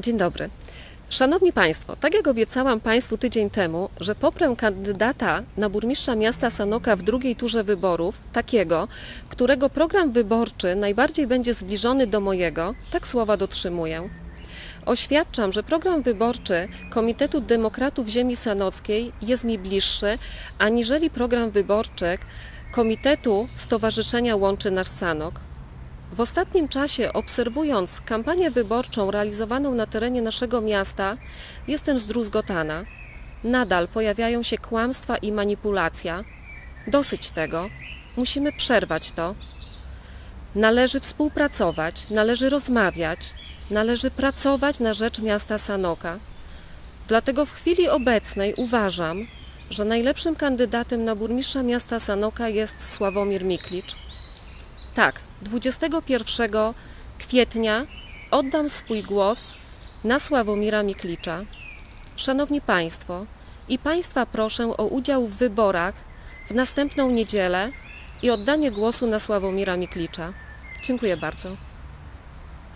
Dzień dobry. Szanowni Państwo, tak jak obiecałam Państwu tydzień temu, że poprę kandydata na burmistrza miasta Sanoka w drugiej turze wyborów, takiego, którego program wyborczy najbardziej będzie zbliżony do mojego, tak słowa dotrzymuję. Oświadczam, że program wyborczy Komitetu Demokratów Ziemi Sanockiej jest mi bliższy, aniżeli program wyborczy Komitetu Stowarzyszenia Łączy Nasz Sanok. W ostatnim czasie, obserwując kampanię wyborczą realizowaną na terenie naszego miasta, jestem zdruzgotana. Nadal pojawiają się kłamstwa i manipulacja. Dosyć tego. Musimy przerwać to. Należy współpracować, należy rozmawiać, należy pracować na rzecz miasta Sanoka. Dlatego w chwili obecnej uważam, że najlepszym kandydatem na burmistrza miasta Sanoka jest Sławomir Miklicz. Tak, 21 kwietnia oddam swój głos na Sławomira Miklicza. Szanowni Państwo, i Państwa proszę o udział w wyborach w następną niedzielę i oddanie głosu na Sławomira Miklicza. Dziękuję bardzo.